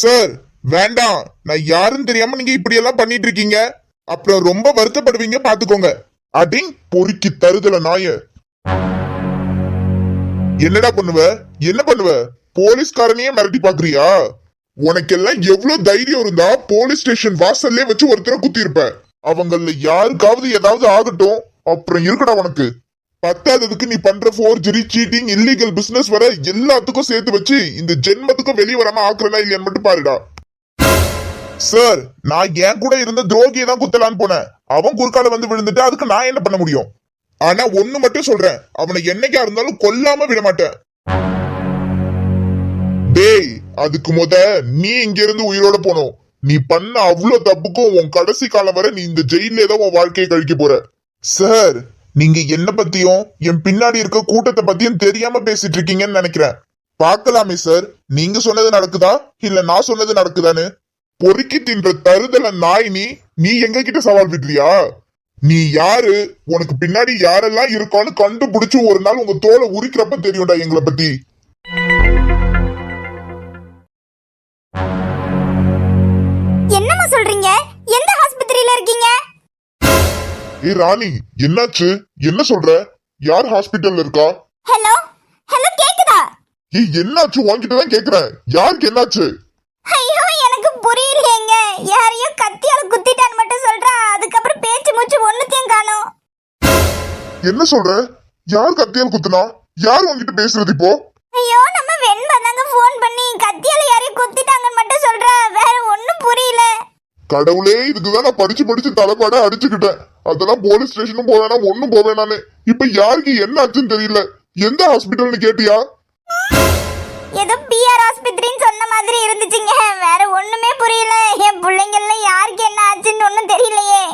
Sir வேண்டாம். நான் யாருன்னு தெரியாம நீங்க இப்படி எல்லாம் பண்ணிட்டு இருக்கீங்க அப்புறம் ரொம்ப வருத்தப்படுவீங்க பாத்துக்கோங்க. அடிங் பொறுக்கி தருதல நாய. என்னடா பண்ணுவ? என்ன பண்ணுவ? போலீஸ்காரனையே மிரட்டி பாக்குறியா? உனக்கெல்லாம் எவ்வளவு தைரியம் இருந்தா போலீஸ் ஸ்டேஷன் வாசல்லே வச்சு ஒருத்தரை குத்தி இருப்ப அவங்கள யாருக்காவது ஏதாவது ஆகட்டும். அப்புறம் இருக்குடா உனக்கு. பத்தாததுக்கு நீ பண்ற ஃபோர்ஜரி சீட்டிங் இல்லீகல் பிசினஸ் வர எல்லாத்துக்கும் சேர்த்து வச்சு இந்த ஜென்மத்துக்கும் வெளியே வராம ஆக்குறதா இல்லையான்னு மட்டும் பாருடா. சார் நான் என் கூட இருந்த துரோகியை தான் குத்தலான்னு போனேன். அவன் குறுக்கால வந்து விழுந்துட்டு அதுக்கு நான் என்ன பண்ண முடியும்? ஆனா ஒண்ணு மட்டும் சொல்றேன். அவனை என்னைக்கா இருந்தாலும் கொல்லாம விட மாட்டேன். டேய் அதுக்கு முத நீ இங்க இருந்து உயிரோட போகணும் நீ பண்ண அவ்வளவு தப்புக்கும் உன் கடைசி காலம் வரை நீ இந்த ஜெயிலே தான் உன் வாழ்க்கையை கழிக்க போற. சார் நீங்க என்ன பத்தியும் என் பின்னாடி இருக்க கூட்டத்தை பத்தியும் தெரியாம பேசிட்டு இருக்கீங்கன்னு நினைக்கிறேன். பார்க்கலாமே சார் நீங்க சொன்னது நடக்குதா? இல்ல நான் சொன்னது நடக்குதான்னு? பொறுக்கி தின்ற தருதல நாய் நீ நீ எங்க கிட்ட சவால் விடுறியா? நீ யாரு? உனக்கு பின்னாடி யாரெல்லாம் இருக்கான்னு கண்டுபிடிச்சு ஒரு நாள் உங்க தோலை உரிக்கிறப்ப தெரியும்டா எங்களை பத்தி. ஏய் ராணி என்னாச்சு? என்ன சொல்ற? யார் ஹாஸ்பிட்டல்ல இருக்கா? ஹலோ ஹலோ கேக்குதா? ஏய் என்னாச்சு? உன்கிட்ட தான் கேக்குறேன். யாருக்கு என்னாச்சு? ஐயோ எனக்கு புரியலையேங்க. யாரையோ கத்தியால குத்திட்டான்னு மட்டும் சொல்றா. அதுக்கப்புறம் பேச்சு மூச்சு ஒண்ணுத்தையும் காணோம். என்ன சொல்ற? யார் கத்தியால் குத்துனா? யார் உன்கிட்ட பேசுறது இப்போ? ஐயோ நம்ம வெண்பா தாங்க ஃபோன் பண்ணி கத்தியால யாரையும் குத்திட்டாங்கன்னு மட்டும் சொல்றா. கடவுளே இதுக்குதான் நான் படிச்சு படிச்சு தலைப்பாட அடிச்சுக்கிட்டேன். அதெல்லாம் போலீஸ் ஸ்டேஷனும் போவேனா ஒன்னும் போவேனானே இப்ப யாருக்கு என்ன ஆச்சுன்னு தெரியல. எந்த ஹாஸ்பிட்டல்னு கேட்டியா? ஏதோ பிஆர் ஆஸ்பத்திரின்னு சொன்ன மாதிரி இருந்துச்சுங்க. வேற ஒண்ணுமே புரியல. என் பிள்ளைங்க எல்லாம் யாருக்கு என்ன ஆச்சுன்னு ஒண்ணும் தெரியலையே.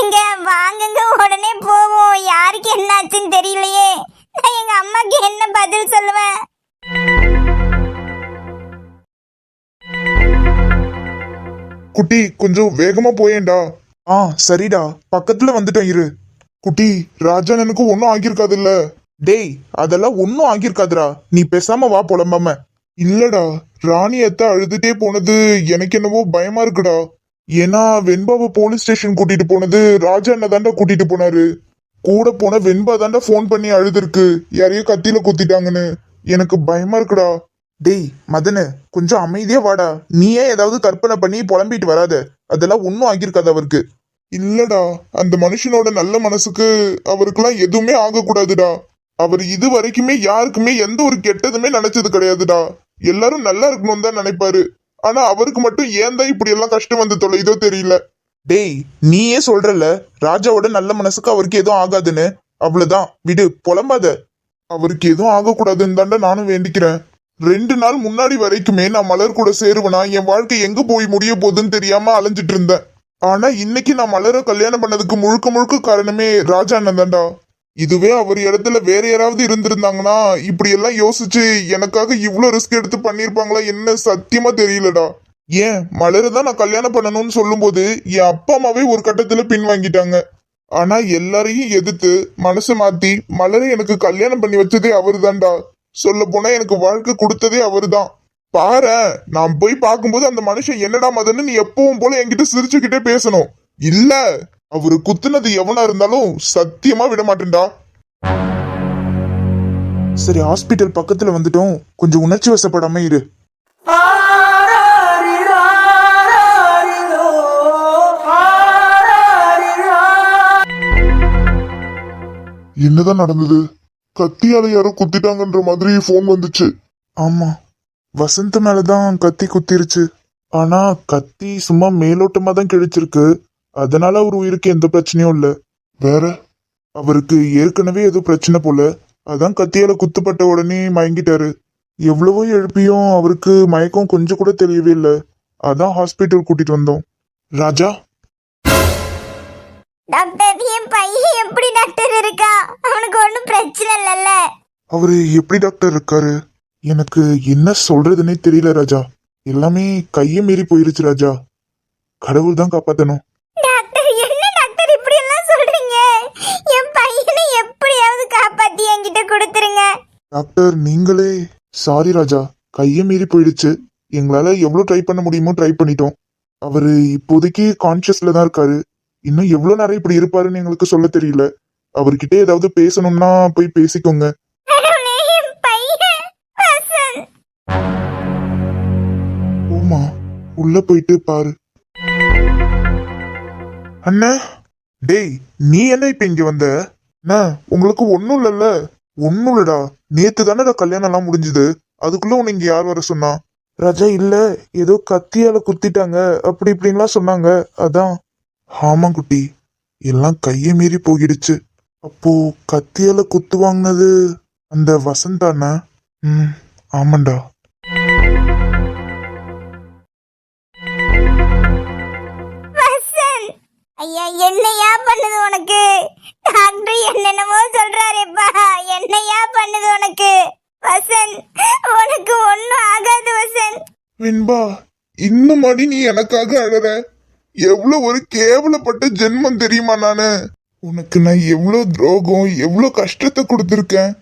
எங்க வாங்குங்க உடனே போவோம். யாருக்கு என்ன ஆச்சுன்னு தெரியலையே. நான் எங்க அம்மாக்கு என்ன பதில் சொல்லுவேன்? குட்டி கொஞ்சம் வேகமா போயேன்டா. ஆ சரிடா. பக்கத்துல வந்துட்டேன் இரு. குட்டி ராஜானனுக்கு ஒன்னும் ஆகியிருக்காதுல்ல. டேய் அதெல்லாம் ஒன்னும் ஆகியிருக்காதுடா. நீ பேசாம வா புலம்பாம. இல்லடா ராணி அத்தை அழுதுட்டே போனது எனக்கு என்னவோ பயமா இருக்குடா. ஏன்னா வெண்பாவை போலீஸ் ஸ்டேஷன் கூட்டிட்டு போனது ராஜா அண்ணன் தாண்டா கூட்டிட்டு போனாரு. கூட போன வெண்பா தாண்டா ஃபோன் பண்ணி அழுதுருக்கு. யாரையோ கத்தியில குத்திட்டாங்கன்னு. எனக்கு பயமா இருக்குடா. டேய் மதனு கொஞ்சம் அமைதியா வாடா. நீயே ஏதாவது கற்பனை பண்ணி புலம்பிட்டு வராத. அதெல்லாம் ஒன்றும் ஆகியிருக்காது அவருக்கு. இல்லடா அந்த மனுஷனோட நல்ல மனசுக்கு அவருக்கெல்லாம் எதுவுமே ஆகக்கூடாதுடா. அவர் இது வரைக்குமே யாருக்குமே எந்த ஒரு கெட்டதுமே நினைச்சது கிடையாதுடா. எல்லாரும் நல்லா இருக்கணும்னு தான் நினைப்பாரு. ஆனா அவருக்கு மட்டும் ஏன் தான் இப்படி எல்லாம் கஷ்டம் வந்து தொலைதோ தெரியல. டேய் நீயே சொல்றல ராஜாவோட நல்ல மனசுக்கு அவருக்கு எதுவும் ஆகாதுன்னு. அவ்வளவுதான். விடு புலம்பாத. அவருக்கு எதுவும் ஆகக்கூடாதுன்னு தாண்டா நானும் வேண்டிக்கிறேன். ரெண்டு நாள் முன்னாடி வரைக்குமே நான் மலர் கூட சேருவனா? என் வாழ்க்கை எங்க போய் முடிய போகுதுன்னு தெரியாம அலைஞ்சிட்டு இருந்தேன் ஆனா இன்னைக்கு நான் மலரை கல்யாணம் பண்ணதுக்கு முழுக்க முழுக்க காரணமே ராஜா அண்ணன்தான்டா இதுவே அவர் இடத்துல வேற யாராவது இருந்திருந்தாங்கன்னா இப்படி எல்லாம் யோசிச்சு எனக்காக இவ்வளவு ரிஸ்க் எடுத்து பண்ணிருப்பாங்களா என்ன சத்தியமா தெரியலடா. ஏன்? மலரை தான் நான் கல்யாணம் பண்ணணும்னு சொல்லும்போது என் அப்பா அம்மாவே ஒரு கட்டத்துல பின்வாங்கிட்டாங்க ஆனா எல்லாரையும் எதிர்த்து மனசை மாத்தி மலரை எனக்கு கல்யாணம் பண்ணி வச்சதே அவருதான்டா சொல்ல போனா எனக்கு வாழ்க்கை கொடுத்ததே அவருதான். பாரு நான் போய் பார்க்கும்போது அந்த மனுஷன் என்னடா மதன்னு நீ எப்பவும் போல என்கிட்ட சிரிச்சுக்கிட்டே பேசணும். இல்ல அவரு குத்துனது எவனா இருந்தாலும் சத்தியமா விட மாட்டேன்டா. சரி ஹாஸ்பிட்டல் பக்கத்துல வந்துட்டோம். கொஞ்சம் உணர்ச்சி வசப்படாம இரு. என்னதான் நடந்தது? கத்தியால யாரோ குத்திட்டாங்கன்ற மாதிரி ஃபோன் வந்துச்சு. ஆமா. வசந்த் மேலதான் கத்தி குத்திருச்சு. ஆனா கத்தி சும்மா மேலோட்டமா தான் கிழிச்சிருக்கு. அதனால அவர் உயிருக்கு எந்த பிரச்சனையும் இல்ல. வேற? அவருக்கு ஏற்கனவே ஏதோ பிரச்சனை போல. அதான் கத்தியால குத்துப்பட்ட உடனே மயங்கிட்டாரு. எவ்வளவோ எழுப்பியும் அவருக்கு மயக்கம் கொஞ்சம் கூட தெரியவே இல்லை. அதான் ஹாஸ்பிட்டல் கூட்டிட்டு வந்தோம். ராஜா? டாக்டர் என் பையன் எப்படி டாக்டர் இருக்கா? அவனுக்கு ஒன்றும் பிரச்சனை இல்லைல்ல. அவரு எப்படி டாக்டர் இருக்காரு? எனக்கு என்ன சொல்றதுன்னே தெரியல ராஜா. எல்லாமே கையை மீறி போயிருச்சு ராஜா. கடவுள் தான் காப்பாத்தணும். டாக்டர் என்ன டாக்டர் இப்படி எல்லாம் சொல்றீங்க? என் பையனை எப்படியாவது காப்பாத்தி என்கிட்ட கொடுத்துருங்க. டாக்டர் நீங்களே சாரி ராஜா. கையை மீறி போயிடுச்சு. எங்களால எவ்வளவு ட்ரை பண்ண முடியுமோ ட்ரை பண்ணிட்டோம். அவரு இப்போதைக்கு கான்சியஸ்ல தான் இருக்காரு. இன்னும் எவ்வளவு நேரம் இப்படி இருப்பாருன்னு எங்களுக்கு சொல்ல தெரியல. அவர்கிட்ட ஏதாவது பேசணும்னா போய் பேசிக்கோங்க. ஓமா உள்ள போயிட்டு பாரு. அண்ணா டேய் நீ என்ன இப்ப இங்க வந்த? அண்ணா உங்களுக்கு ஒண்ணும் இல்லல்ல. ஒண்ணும் இல்லடா. நேத்து தானடா கல்யாணம் எல்லாம் முடிஞ்சது. அதுக்குள்ள உன்னை இங்க யார் வர சொன்னா? ராஜா இல்ல. ஏதோ கத்தியால குத்திட்டாங்க. அப்படி இப்படின்லாம் சொன்னாங்க. அதான். ஆமா குட்டி எல்லாம் கையை மீறி போயிடுச்சு அப்போ கத்தியால குத்து வாங்கினது அந்த வசந்தாண்ணா ம் ஆமாண்டா. ஐயா என்னையா பண்ணுது உனக்கு? டாக்டர் என்னென்னமோ சொல்றாரேப்பா என்னையா பண்ணுது உனக்கு? வசந்த் உனக்கு ஒண்ணும் ஆகாது வசந்த். வெண்பா இன்னும் அடி நீ எனக்காக அழற. எவ்வளவு ஒரு கேவலப்பட்ட ஜென்மம் தெரியுமா நானு? உனக்கு நான் எவ்வளவு துரோகம் எவ்வளவு கஷ்டத்தை கொடுத்துருக்கேன்?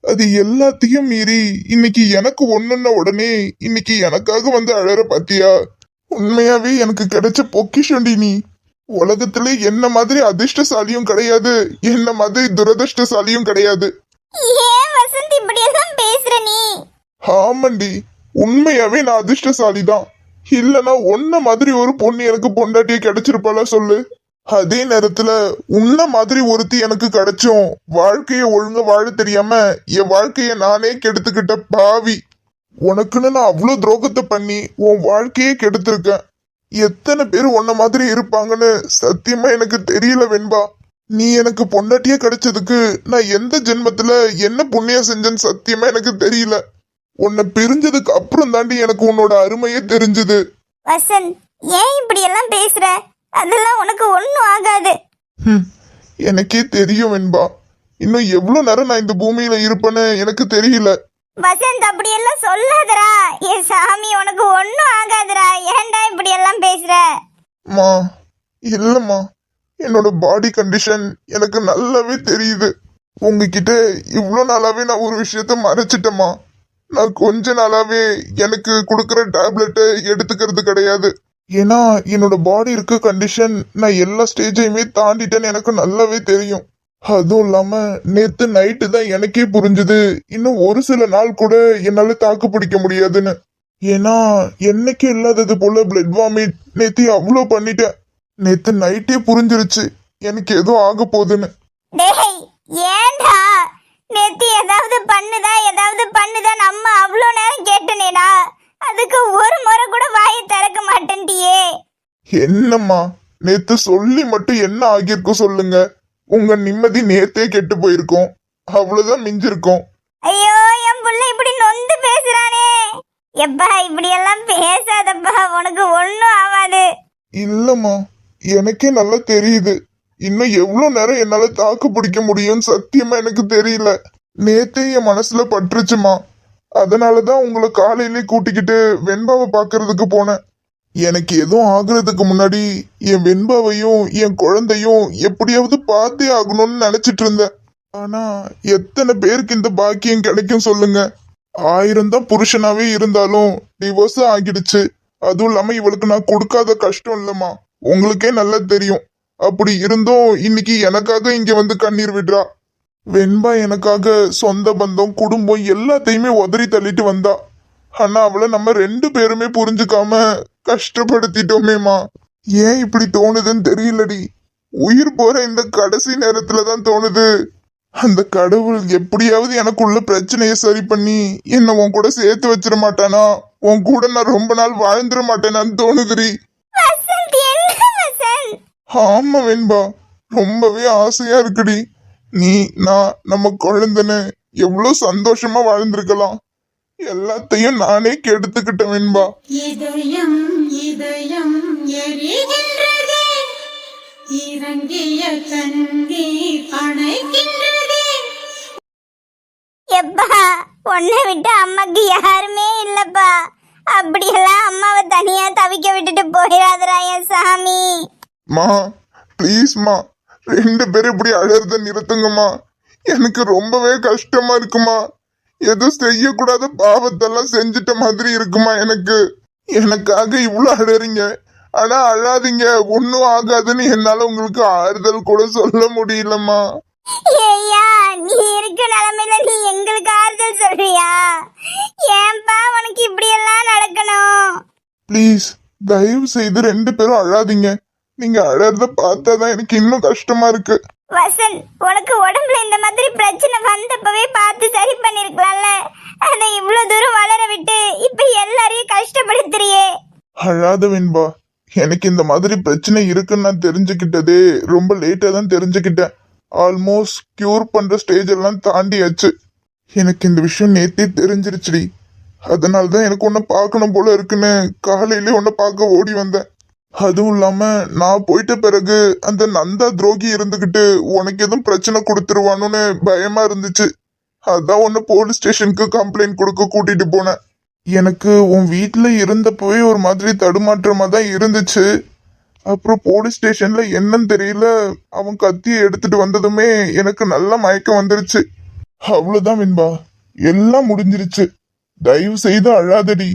அது எல்லாத்தையும் மீறி இன்னைக்கு எனக்கு ஒண்ணுன்ன உடனே இன்னைக்கு எனக்காக வந்து அழற பாத்தியா? உண்மையாவே எனக்கு கிடைச்ச பொக்கிஷண்டி நீ. உலகத்திலே என்ன மாதிரி அதிர்ஷ்டசாலியும் கிடையாது என்ன மாதிரி துரதிர்ஷ்டசாலியும் கிடையாது. ஆமாண்டி உண்மையாவே நான் அதிர்ஷ்டசாலி தான் இல்லனா உன்ன மாதிரி ஒரு பொண்ணு எனக்கு பொண்டாட்டிய கிடைச்சிருப்பாளா சொல்லு? அதே நேரத்துல உன்ன மாதிரி ஒருத்தி எனக்கு கிடைச்சும் வாழ்க்கைய ஒழுங்க வாழ தெரியாம என் வாழ்க்கைய நானே கெடுத்துக்கிட்ட பாவி. உனக்குன்னு நான் அவ்வளோ துரோகத்தை பண்ணி உன் வாழ்க்கையே கெடுத்திருக்கேன். எத்தனை பேர் உன்ன மாதிரி இருப்பாங்கன்னு சத்தியமா எனக்கு தெரியல வெண்பா. நீ எனக்கு பொண்டாட்டியே கிடைச்சதுக்கு நான் எந்த ஜென்மத்துல என்ன புண்ணியம் செஞ்சேன்னு சத்தியமா எனக்கு தெரியல. உன்னை பிரிஞ்சதுக்கு அப்புறம் தாண்டி எனக்கு உன்னோட அருமையே தெரிஞ்சது. வசந்த் ஏன் இப்படி எல்லாம் பேசுற? அதெல்லாம் உனக்கு ஒண்ணும் ஆகாது. ஹம், எனக்கே தெரியும் வெண்பா இன்னும் எவ்வளவு நேரம் நான் இந்த பூமியில இருப்பேன்னு எனக்கு தெரியல. வசந்த் அப்படி எல்லாம் சொல்லாதடா. என் சாமி உனக்கு ஒண்ணும் ஆகாதுடா. ஏன்டா இப்படி எல்லாம் பேசுற? மா இல்லம்மா. என்னோட பாடி கண்டிஷன் எனக்கு நல்லாவே தெரியுது. உங்ககிட்ட இவ்வளோ நாளாவே நான் ஒரு விஷயத்த மறைச்சிட்டேம்மா. நான் கொஞ்ச நாளாவே எனக்கு கொடுக்குற டேப்லெட்டை எடுத்துக்கிறது கிடையாது. ஏன்னா என்னோட பாடி இருக்க கண்டிஷன் நான் எல்லா ஸ்டேஜையுமே தாண்டிட்டேன்னு எனக்கு நல்லாவே தெரியும். அதுவும் இல்லாம நேத்து நைட்டு தான் எனக்கே புரிஞ்சுது. இன்னும் ஒரு சில நாள் கூட என்னால தாக்கு பிடிக்க முடியாதுன்னு. ஏன்னா என்னைக்கு இல்லாதது போல பிளட் வாமிட் நேத்து அவ்வளோ பண்ணிட்டேன். நேத்து நைட்டே புரிஞ்சிருச்சு. எனக்கு எதுவும் ஆக போகுதுன்னு. நேத்து ஏதாவது பண்ணுதா ஏதாவது பண்ணுதா நம்ம அவ்வளோ நேரம் கேட்டனேடா. அதுக்கு ஒரு முறை கூட வாயை திறக்க மாட்டேன்ட்டியே. என்னம்மா? நேத்து சொல்லி மட்டும் என்ன ஆகியிருக்கும் சொல்லுங்க. உங்க நிம்மதி நேத்தே கெட்டு போயிருக்கும். அவ்வளவுதான் மிஞ்சிருக்கும். ஐயோ என் புள்ள இப்படி நொந்து பேசுறானே. எப்பா இப்படி எல்லாம் பேசாதப்பா. உனக்கு ஒண்ணும் ஆகாது இல்லம்மா எனக்கே நல்லா தெரியுது. இன்னும் எவ்வளோ நேரம் என்னால் தாக்கு பிடிக்க முடியும்னு சத்தியமா எனக்கு தெரியல. நேத்தே என் மனசுல பட்டுருச்சுமா. அதனாலதான் உங்களை காலையிலே கூட்டிக்கிட்டு வெண்பாவை பார்க்கறதுக்கு போனேன். எனக்கு எதுவும் ஆகுறதுக்கு முன்னாடி என் வெண்பாவையும் என் குழந்தையும் எப்படியாவது பார்த்தே ஆகணும்னு நினைச்சிட்டு இருந்தேன். ஆனா எத்தனை பேருக்கு இந்த பாக்கியம் கிடைக்கும் சொல்லுங்க. ஆயிரம் தான் புருஷனாவே இருந்தாலும் டிவோர்ஸ் ஆகிடுச்சு. அதுவும் இல்லாம இவளுக்கு நான் கொடுக்காத கஷ்டம் இல்லம்மா. உங்களுக்கே நல்லா தெரியும். அப்படி இருந்தும் இன்னைக்கு எனக்காக இங்க வந்து கண்ணீர் விடுறா. வெண்பா எனக்காக சொந்த பந்தம் குடும்பம் எல்லாத்தையுமே உதறி தள்ளிட்டு வந்தா. ஆனா அவளை நம்ம ரெண்டு பேருமே புரிஞ்சுக்காம கஷ்டப்படுத்திட்டோமேமா ஏன் இப்படி தோணுதுன்னு தெரியலடி. உயிர் போற இந்த கடைசி நேரத்துல தான் தோணுது. அந்த கடவுள் எப்படியாவது எனக்குள்ள பிரச்சனையை சரி பண்ணி என்ன உன் கூட சேர்த்து வச்சிட மாட்டானா? உன் கூட நான் ரொம்ப நாள் வாழ்ந்துட மாட்டேனான்னு தோணுதுடி. ஆமா வெண்பா ரொம்பவே ஆசையா இருக்குடி. நீ நான் நம்ம குழந்தைன்னு எவ்வளவு சந்தோஷமா வாழ்ந்திருக்கலாம். எல்லாத்தையும் நானே கெடுத்துக்கிட்டேன் வெண்பா. இதயம் இதயம் எரிகின்றதே. இறங்கிய கண்ணீர் அணைக்கின்றதே எப்பா உன்னை விட்டு அம்மாக்கு யாருமே இல்லப்பா. அப்படியெல்லாம் அம்மாவை தனியா தவிக்க விட்டுட்டு போயிடாதடா என் சாமி. மா ப்ளீஸ்மா ரெண்டு பேரும் இப்படி அழறத நிறுத்துங்கம்மா. எனக்கு ரொம்பவே கஷ்டமா இருக்குமா ஏதோ செய்யக்கூடாத பாவத்தெல்லாம் செஞ்சிட்ட மாதிரி இருக்குமா எனக்கு. எனக்காக இவ்வளவு அழறீங்க. ஆனா அழாதீங்க. ஒன்னும் ஆகாதுன்னு என்னால உங்களுக்கு ஆறுதல் கூட சொல்ல முடியலம்மா. ஏய்யா நீ இருக்க நிலைமையில நீ எங்களுக்கு ஆறுதல் சொல்றியா? ஏன்பா உனக்கு இப்படி எல்லாம் நடக்கணும்? ப்ளீஸ் தயவு செய்து ரெண்டு பேரும் அழாதீங்க. நீங்க அழறத பார்த்தாதான் எனக்கு இன்னும் கஷ்டமா இருக்கு. வசந்த் உனக்கு உடம்புல இந்த மாதிரி பிரச்சனை வந்தப்பவே பார்த்து சரி பண்ணிருக்கலாம்ல. அதை இவ்வளவு தூரம் வளர விட்டு இப்ப எல்லாரையும் கஷ்டப்படுத்துறியே. அழாத வெண்பா எனக்கு இந்த மாதிரி பிரச்சனை இருக்குன்னு நான் தெரிஞ்சுக்கிட்டதே ரொம்ப லேட்டா தான் தெரிஞ்சுக்கிட்டேன். ஆல்மோஸ்ட் கியூர் பண்ற ஸ்டேஜ் எல்லாம் தாண்டியாச்சு. எனக்கு இந்த விஷயம் நேத்தே தெரிஞ்சிருச்சுடி. அதனால தான் எனக்கு உன்னை பார்க்கணும் போல இருக்குன்னு காலையிலே உன்னை பார்க்க ஓடி வந்தேன். அதுவும் இல்லாம நான் போயிட்ட பிறகு அந்த நந்தா துரோகி இருந்துகிட்டு உனக்கு எதுவும் பிரச்சனை கொடுத்துருவானுன்னு பயமா இருந்துச்சு. அதான் உன்னை போலீஸ் ஸ்டேஷனுக்கு கம்ப்ளைண்ட் கொடுக்க கூட்டிட்டு போனேன். எனக்கு உன் வீட்டில் இருந்தப்பவே ஒரு மாதிரி தடுமாற்றமா தான் இருந்துச்சு. அப்புறம் போலீஸ் ஸ்டேஷன்ல என்னன்னு தெரியல. அவன் கத்தியை எடுத்துட்டு வந்ததுமே எனக்கு நல்ல மயக்கம் வந்துருச்சு. அவ்வளவுதான் மின்பா எல்லாம் முடிஞ்சிருச்சு. தயவு செய்து அழாதடி.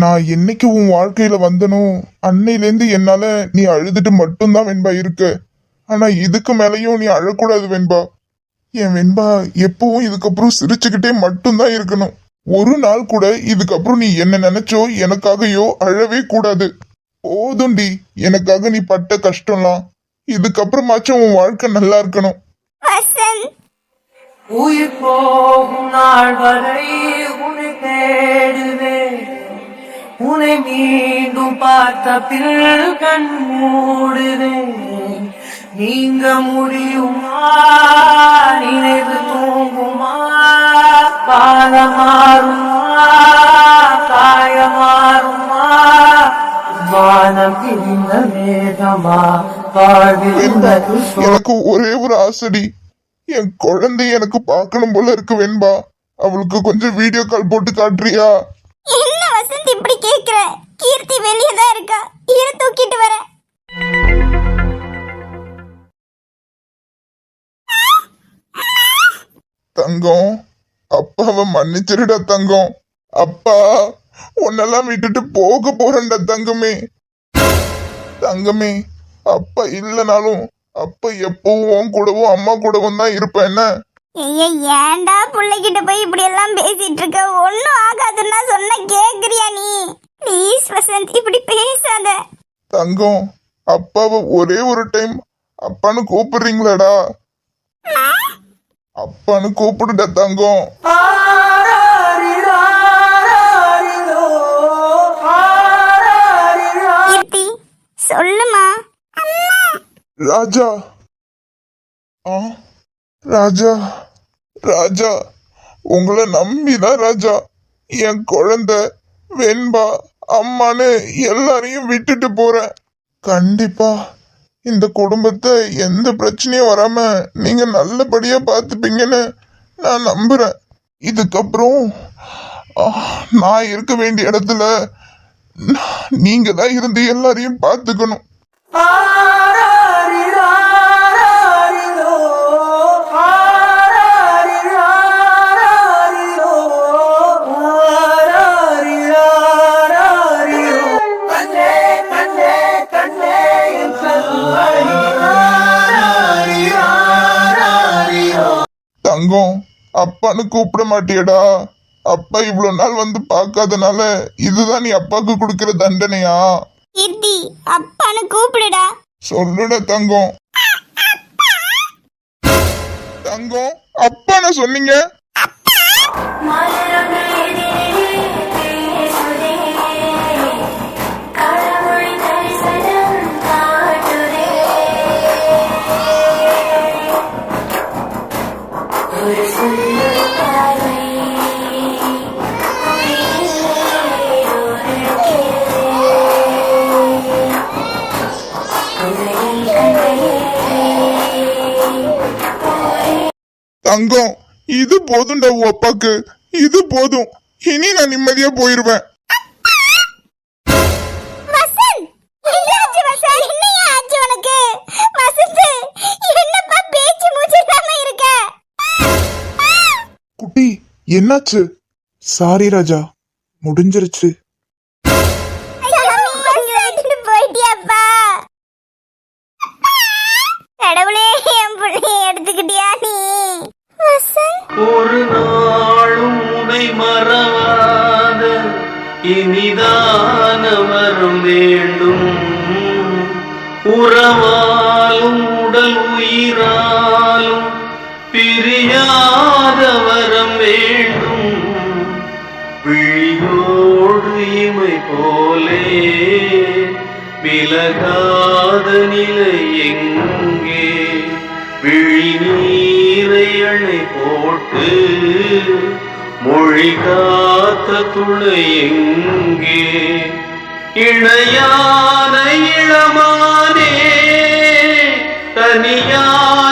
நான் என்னைக்கு உன் வாழ்க்கையில வந்தனோ அன்னையிலேருந்து என்னால நீ அழுதுட்டு மட்டும்தான் வெண்பா இருக்க. ஆனா இதுக்கு மேலயும் நீ அழக்கூடாது வெண்பா. என் வெண்பா எப்பவும் இதுக்கப்புறம் சிரிச்சுக்கிட்டே மட்டும்தான் இருக்கணும். ஒரு நாள் கூட இதுக்கப்புறம் நீ என்ன நினைச்சோ எனக்காகயோ அழவே கூடாது. போதும்டி எனக்காக நீ பட்ட கஷ்டம்லாம். இதுக்கப்புறமாச்சும் உன் வாழ்க்கை நல்லா இருக்கணும். உயிர் போகும் நாள் வரை உன்னை தேடுவேன். உனை மீண்டும் பார்த்த பிறகு கண் மூடுவேன். நீங்க முடியுமா? நினைவு தூங்குமா? காலம் மாறுமா காய மாறுமா வானம் பிரிந்த வேதமா எனக்கு ஒரே ஒரு ஆசடி. என் குழந்தை எனக்கு பார்க்கணும் போல இருக்கு வெண்பா. அவளுக்கு கொஞ்சம் வீடியோ கால் போட்டு காட்டுறியா? என்ன வசந்த் இப்படி கேக்குற? கீர்த்தி வெளியே தான் இருக்கா. இரு தூக்கிட்டு வர. தங்கம் அப்பாவை மன்னிச்சிருடா தங்கம். அப்பா உன்னெல்லாம் விட்டுட்டு போக போறேன்டா தங்கமே. தங்கமே அப்பா இல்லைனாலும் அப்பா எப்பவும் உன் கூடவும் அம்மா கூடவும் தான் இருப்பேன். என்ன? ஐயா ஏன்டா பிள்ளைகிட்ட போய் இப்படி எல்லாம் பேசிட்டு இருக்க ஒன்னும் ஆகாதுன்னா சொன்ன கேக்குறியா நீ? ப்ளீஸ் வசந்த் இப்படி பேசாத. தங்கம் அப்பாவை ஒரே ஒரு டைம் அப்பான்னு கூப்பிடுறீங்களாடா? அப்பான்னு கூப்பிடுடா தங்கம். சொல்லுமா. ராஜா. ஆ? ராஜா ராஜா உங்களை நம்பிதான் ராஜா. என் குழந்தை வெண்பா அம்மான்னு எல்லாரையும் விட்டுட்டு போறேன். கண்டிப்பா இந்த குடும்பத்தை எந்த பிரச்சனையும் வராம நீங்க நல்லபடியா பார்த்துப்பீங்கன்னு நான் நம்புறேன். இதுக்கப்புறம் நான் இருக்க வேண்டிய இடத்துல நீங்க தான் இருந்து எல்லாரையும் பார்த்துக்கணும். தங்கம். அப்பான்னு கூப்பிட மாட்டியடா. அப்பா இவ்வளவு நாள் வந்து பார்க்காதனால இதுதான் நீ அப்பாவுக்கு கொடுக்கிற தண்டனையா? அப்பான்னு கூப்பிடுடா. சொல்லுடா தங்கம். தங்கம் அப்பான்னு சொன்னீங்க? தங்கம் இது போதும்டா உன் அப்பாக்கு. இது போதும். இனி நான் நிம்மதியா போயிருவேன். என்னாச்சு? சாரி ராஜா முடிஞ்சிருச்சு. கடவுளே என் பிள்ளைய எடுத்துக்கிட்டியா நீ? ஒரு நாளும் உனை மறவாத இனிதான வரும் வேண்டும். உறவா நிலை எங்கே? விழி நீரையணை போட்டு மொழி காத்த துணை எங்கே? இணையான இளமானே தனியான